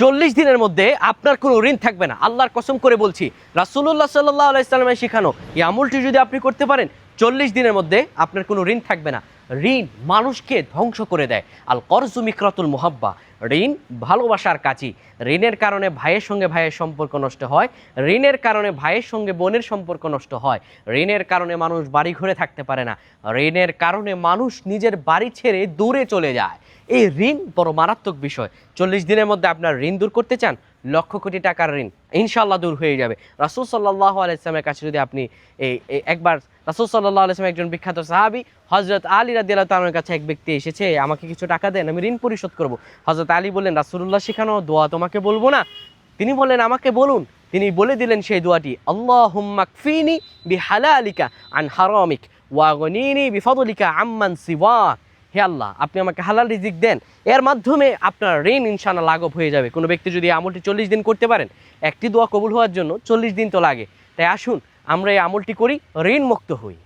চল্লিশ দিনের মধ্যে আপনার কোনো ঋণ থাকবে না। আল্লাহর কসম করে বলছি রাসুল্লাহ সাল্লাহ আলাইসালামের শিখানো এই আমলটি যদি আপনি করতে পারেন, চল্লিশ দিনের মধ্যে আপনার কোনো ঋণ থাকবে না। ঋণ মানুষকে ধ্বংস করে দেয়। আল করজু মিকরাতুল মোহাব্বা, ঋণ ভালোবাসার কাজই ঋণের কারণে ভাইয়ের সঙ্গে ভাইয়ের সম্পর্ক নষ্ট হয়, ঋণের কারণে ভাইয়ের সঙ্গে বোনের সম্পর্ক নষ্ট হয়, ঋণের কারণে মানুষ বাড়ি ঘরে থাকতে পারে না, ঋণের কারণে মানুষ নিজের বাড়ি ছেড়ে দূরে চলে যায়। এই ঋণ বড় মারাত্মক বিষয়। চল্লিশ দিনের মধ্যে আপনার ঋণ দূর করতে চান, লক্ষ কোটি টাকার ঋণ ইনশাল্লাহ দূর হয়ে যাবে। রাসুল সাল্লাহ আলাইসলামের কাছে যদি আপনি এই একবার, রাসুল সাল্লাহ আলাইসলাম একজন বিখ্যাত সাহাবি হজরত আলী রাদিয়াল্লাহ তাআলার কাছে এক ব্যক্তি এসেছে, আমাকে কিছু টাকা দেন, আমি ঋণ পরিশোধ করব। হজরত আলী বললেন রাসুল্লাহ শেখানো দোয়া তোমাকে বলব না। তিনি বললেন, আমাকে বলুন। তিনি বলে দিলেন সেই দোয়াটি আল্লাহ মাকফিনি বি হালালিকা আন হারামিক ওয়াগনিনি বিফদলিকা আম্মান সিওয়াক। হে আল্লাহ, আপনি আমাকে হালাল রিজিক দেন। এর মাধ্যমে আপনার ঋণ ইনশাল্লাহ লাঘব হয়ে যাবে। কোনো ব্যক্তি যদি আমলটি চল্লিশ দিন করতে পারেন, একটি দোয়া কবুল হওয়ার জন্য চল্লিশ দিন তো লাগে। তাই আসুন, আমরা এই আমলটি করি ঋণ মুক্ত হই।